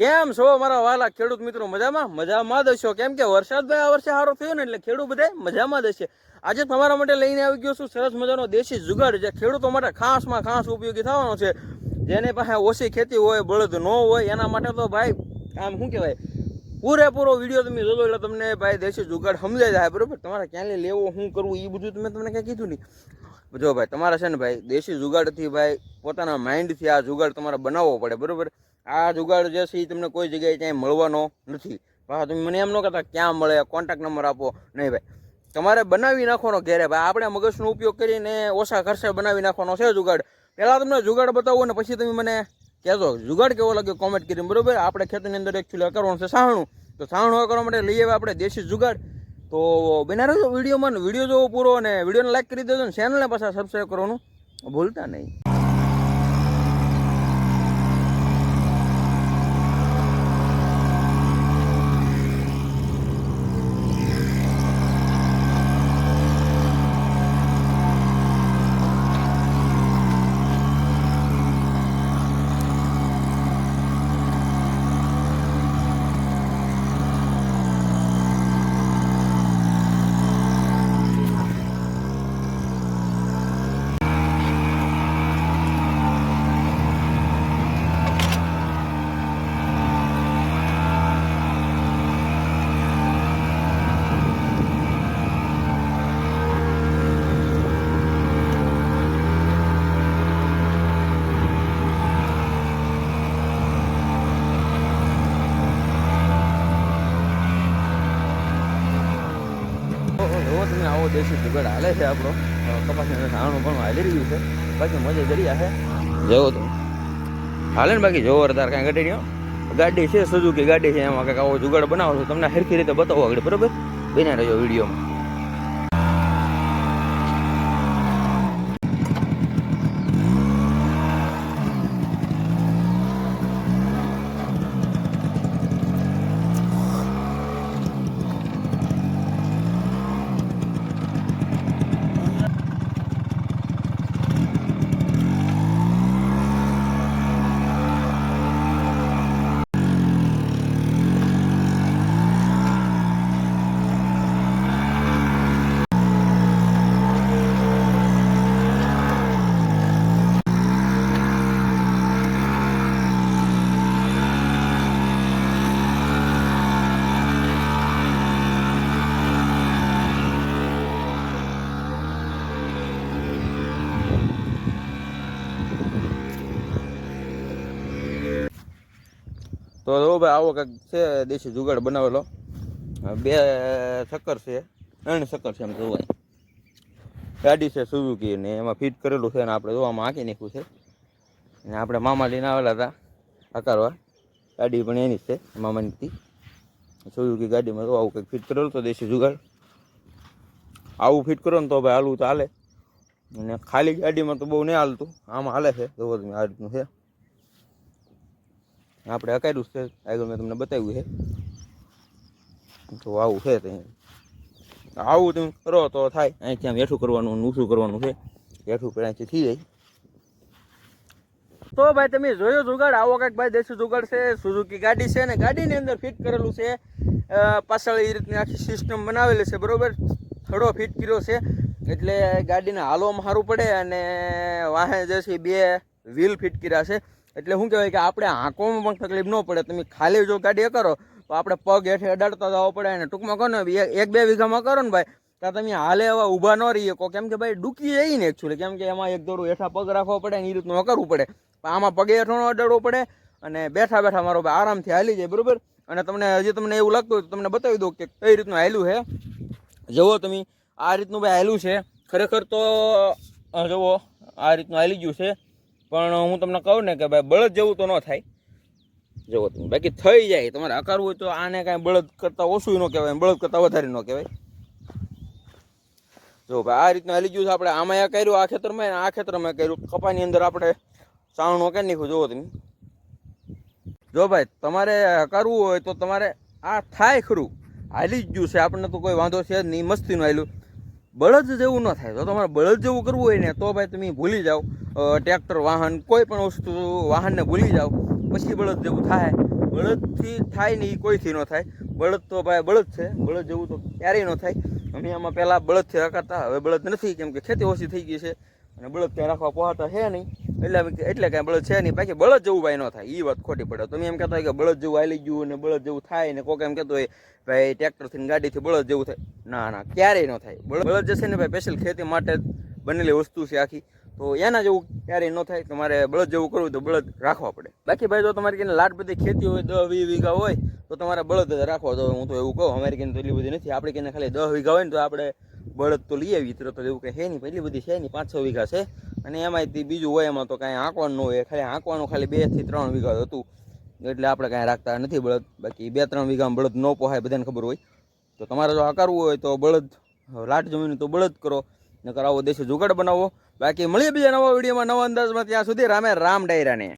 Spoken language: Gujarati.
કેમ છો મારા વાલા ખેડૂત મિત્રો? મજામાં? મજામાં હશો. કેમ કે વરસાદ ભાઈ આ વર્ષે સારો થયો ને એટલે ખેડૂત બધા મજામાં દશે આજે તમારા માટે લઈને આવી ગયો છું સરસ મજાનો દેશી જુગાડ જે ખેડૂતો માટે ખાસમાં ખાસ ઉપયોગી થવાનો છે. જેની પાસે ઓછી ખેતી હોય, બળદ ન હોય, એના માટે તો ભાઈ, આમ શું કહેવાય? પૂરેપૂરો વીડિયો તમે જોજો એટલે તમને ભાઈ દેશી જુગાડ સમજાય જાય, બરોબર? તમારે ક્યાંય લેવો, શું કરવું એ બધું તમે તમને ક્યાં કીધું નહીં. જો ભાઈ, તમારે છે ને ભાઈ, દેશી જુગાડથી ભાઈ પોતાના માઇન્ડથી આ જુગાડ તમારે બનાવવો પડે, બરોબર? આ જુગાડ જે છે એ તમને કોઈ જગ્યાએ ક્યાંય મળવાનો નથી. પાછા તમે મને એમ ન કહેતા ક્યાં મળે કોન્ટેક્ટ નંબર આપો. નહીં ભાઈ. તમારે બનાવી નાખવાનો ઘેરે ભાઈ. આપણે મગજનો ઉપયોગ કરીને ઓછા ખર્ચે બનાવી નાખવાનો છે જુગાડ. પહેલાં તમને જુગાડ બતાવો ને પછી તમે મને કહેજો. જુગાડ કેવો લાગ્યો કોમેન્ટ કરીને, બરાબર? આપણે ખેતરની અંદર એકચ્યુઅલી કરવાનું છે સાહણું. તો સાહણું કરવા માટે લઈ આવે આપણે દેશી જુગાડ. તો બના રહેજો વિડીયોમાં વીડિયો જોવો પૂરો અને વિડીયોને લાઈક કરી દેજો ને ચેનલને પાછા સબસ્ક્રાઈબ કરવાનું ભૂલતા નહીં. દેશી જુગાડ હાલે છે આપણો. કપાસની સાણું પણ હાલી રહ્યું છે. બાકી મજા દરિયા છે. જેવો તો. હાલે ને બાકી જોવો તાર કાંઈ ઘટી રહ્યો. ગાડી છે સુઝુકી ગાડી છે એમાં કાંઈક આવો જુગાડ બનાવો છો. તમને હરખી રીતે બતાવો આગળ બરોબર? બન્યા રહ્યો વિડીયોમાં. તો જો ભાઈ આવો કંઈક છે, દેશી જુગાડ બનાવેલો બે શક્કર છે, ત્રણ શક્કર છે એમ જોવાય. ગાડી છે સુઝુકી ને, એમાં ફિટ કરેલું છે અને આપણે જોવામાં આંકી નાખ્યું છે. ને આપણે મામા લઈને આવેલા હતા આકારવા ગાડી પણ એની જ છે, મામાની સુઝુકી ગાડીમાં જો આવું કંઈક ફિટ કરેલું તો દેશી જુગાડ. આવું ફિટ કરો ને તો ભાઈ હાલવું તો હાલે. અને ખાલી ગાડીમાં તો બહુ નહીં હાલતું, આમાં હાલે છે, જોવો તમે આ રીતનું છે. આપણે અકાર્યું છે, આગળ મેં તમને બતાવ્યું છે. તો આવું છે ત્યાં આવું તમે કરો તો થાય. અહીંથી આમ હેઠું કરવાનું ઊંચું કરવાનું છે. હેઠું અહીંથી થઈ જાય. તો ભાઈ તમે જોયો જુગાડ આવો કાંઈક ભાઈ દેશી જુગાડ છે સુઝુકી ગાડી છે અને ગાડીની અંદર ફિટ કરેલું છે. પાછળ એ રીતની આખી સિસ્ટમ બનાવેલી છે, બરોબર? થડો ફિટ કર્યો છે. એટલે ગાડીને હાલવામાં સારું પડે અને વાહે જે છે બે વ્હીલ ફિટ કર્યા છે. એટલે શું કહેવાય કે આપણે આંખોમાં પણ તકલીફ ન પડે. તમે ખાલી જો ગાડી કરો, તો આપણે પગ હેઠે અડાડતા જવો પડે અને ટૂંકમાં કહો ને એક બે વીઘામાં કરો ને ભાઈ, ત્યાં તમે હાલે એવા ઊભા ન રહીએ. કહો કેમ કે ભાઈ, ડૂકી જઈ ને એકચ્યુઅલી કેમ કે એમાં એક દોરું હેઠા પગ રાખવો પડે એ રીતનું કરવું પડે. આમાં પગે હેઠો ન અડાડવો પડે અને બેઠા બેઠા મારો ભાઈ આરામથી હાલી જાય, બરાબર? અને તમને હજી તમને એવું લાગતું હોય તો તમને બતાવી દઉં કે કઈ રીતનું હાલ્યું છે. જુઓ તમે, આ રીતનું ભાઈ હાલ્યું છે. ખરેખર તો જુઓ, આ રીતનું હાલી ગયું છે. પણ હું તમને કહું ને કે ભાઈ બળદ જેવું તો ન થાય. જુઓ તમે, બાકી થઈ જાય, તમારે આકારવું હોય તો આને કાંઈ બળદ કરતાં ઓછું ન કહેવાય, બળદ કરતાં વધારે ન કહેવાય. જો ભાઈ, આ રીતનું હાલી ગયું છે આપણે. આમાં કર્યું, આ ખેતરમાં આ ખેતરમાં કર્યું. કપાની અંદર આપણે સાવણું કે નાખ્યું, જુઓ તમે. જો ભાઈ, તમારે કરવું હોય તો તમારે આ થાય ખરું. હાલી જ ગયું છે, આપણને તો કોઈ વાંધો છે જ નહીં, મસ્તીનું હાલ્યું. બળદ જેવું ન થાય. તો તમારે બળદ જેવું કરવું હોય ને, તો ભાઈ તમે ભૂલી જાઓ. ટ્રેક્ટર, વાહન, કોઈ પણ વસ્તુ, વાહનને ભૂલી જાઓ. પછી બળદ જેવું થાય. બળદથી થાય ને એ કોઈથી ન થાય. બળદ તો ભાઈ બળદ છે. બળદ જેવું તો ક્યારેય ન થાય. અમે આમાં પહેલાં બળદથી રખાતા હવે બળદ નથી. કેમ કે ખેતી ઓછી થઈ ગઈ છે. અને બળદ ત્યાં રાખવા પહોંચતા છે નહીં. એટલે એટલે કાંઈ બળદ છે નહીં. બાકી બળદ જેવું ભાઈ ન થાય. એ વાત ખોટી પડે. તમે એમ કહેતા હોય કે બળદ જેવું આવી ગયું ને બળદ જેવું થાય ને કોક એમ કહેતો હોય, ભાઈ ટ્રેક્ટરથી ગાડીથી બળદ જેવું થાય. ના ના, ક્યારેય ન થાય. બળદ જે છે ને ભાઈ સ્પેશિયલ ખેતી માટે બનેલી વસ્તુ છે આખી. તો એના જેવું ક્યારેય ન થાય તમારે બળદ જેવું કરવું તો બળદ રાખવા પડે. બાકી ભાઈ, જો તમારી કઈ લાટ બધી ખેતી હોય દસ વીસ વીઘા હોય, તો તમારે બળદ રાખવા. તો હું તો એવું કહું, અમારી કઈ તો એટલી બધી નથી. આપણે કઈ ખાલી દસ વીઘા હોય ને તો આપણે બળદ તો લઈ આવી તરત એવું કંઈ છે નહીં. એટલી બધી છે નહીં. પાંચ, છ વીઘા છે. અને એમાંય બીજું હોય એમાં તો કાંઈ આંકવાનું ન હોય. ખાલી આંકવાનું ખાલી બેથી ત્રણ વીઘા હતું. એટલે આપણે કાંઈ રાખતા નથી બળદ. બાકી બે ત્રણ વીઘામાં બળદ ન પોહાય બધાને ખબર હોય. તો તમારે જો આ કરવું હોય તો બળદ લાટ જમીન તો બળદ કરો. નકર આવો દેશો જુગાડ બનાવો. બાકી મળીએ બીજા નવા વિડીયોમાં નવા અંદાજમાં. ત્યાં સુધી રામે રામ ડાયરાને.